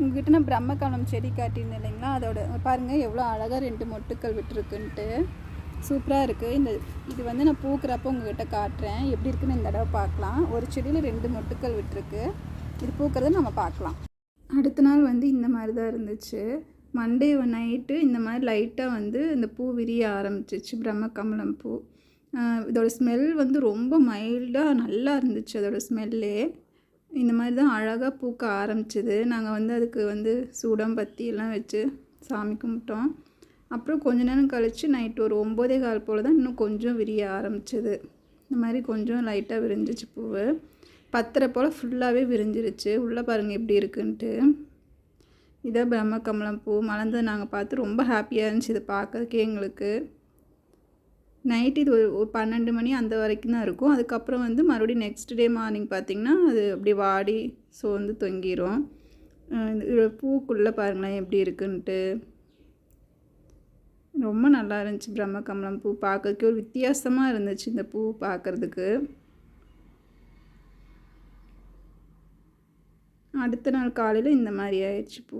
உங்ககிட்ட நான் பிரம்மகாலம் செடி காட்டியிருந்தேன் இல்லைங்களா? அதோட பாருங்கள் எவ்வளோ அழகாக ரெண்டு மொட்டுக்கள் விட்டுருக்குன்ட்டு. சூப்பராக இருக்குது இந்த இது வந்து நான் பூக்கிறப்ப உங்ககிட்ட காட்டுறேன். எப்படி இருக்குன்னு இந்த தடவை பார்க்கலாம். ஒரு செடியில் ரெண்டு மொட்டுக்கள் விட்டுருக்கு. இது பூக்கிறத நம்ம பார்க்கலாம். அடுத்த நாள் வந்து இந்த மாதிரி தான் இருந்துச்சு. மண்டே நைட்டு இந்த மாதிரி லைட்டாக வந்து இந்த பூ விரிய ஆரம்பிச்சிச்சு. பிரம்மகமலம் பூ. இதோடய இதோட ஸ்மெல் வந்து ரொம்ப மைல்டாக நல்லா இருந்துச்சு. அதோடய ஸ்மெல்லே இந்த மாதிரி தான் அழகாக பூக்க ஆரம்பிச்சது. நாங்கள் வந்து அதுக்கு வந்து சூடம்பத்தி எல்லாம் வச்சு சாமி கும்பிட்டோம். அப்புறம் கொஞ்ச நேரம் கழித்து நைட்டு ஒரு ஒம்போதே கால் போல் தான் இன்னும் கொஞ்சம் விரிய ஆரம்பிச்சிது. இந்த மாதிரி கொஞ்சம் லைட்டாக விரிஞ்சிச்சு பூவு. பத்தரை போல் ஃபுல்லாகவே விரிஞ்சிருச்சு. உள்ளே பாருங்கள் எப்படி இருக்குன்ட்டு. இதான் பிரம்மகமலம் பூ. மலர்ந்து நாங்கள் பார்த்து ரொம்ப ஹாப்பியாக இருந்துச்சு இதை பார்க்கறதுக்கே எங்களுக்கு. நைட் இது ஒரு பன்னெண்டு மணி அந்த வரைக்கும் தான் இருக்கும். அதுக்கப்புறம் வந்து மறுபடியும் நெக்ஸ்ட் டே மார்னிங் பார்த்திங்கன்னா அது அப்படி வாடி சோர்ந்து தொங்கிரும். பூக்குள்ளே பாருங்களேன் எப்படி இருக்குன்ட்டு. ரொம்ப நல்லா இருந்துச்சு பிரம்மகமலம் பூ பார்க்கறதுக்கு. ஒரு வித்தியாசமாக இருந்துச்சு இந்த பூ பார்க்குறதுக்கு. அடுத்த நாள் காலையில் இந்த மாதிரி ஆயிடுச்சு பூ.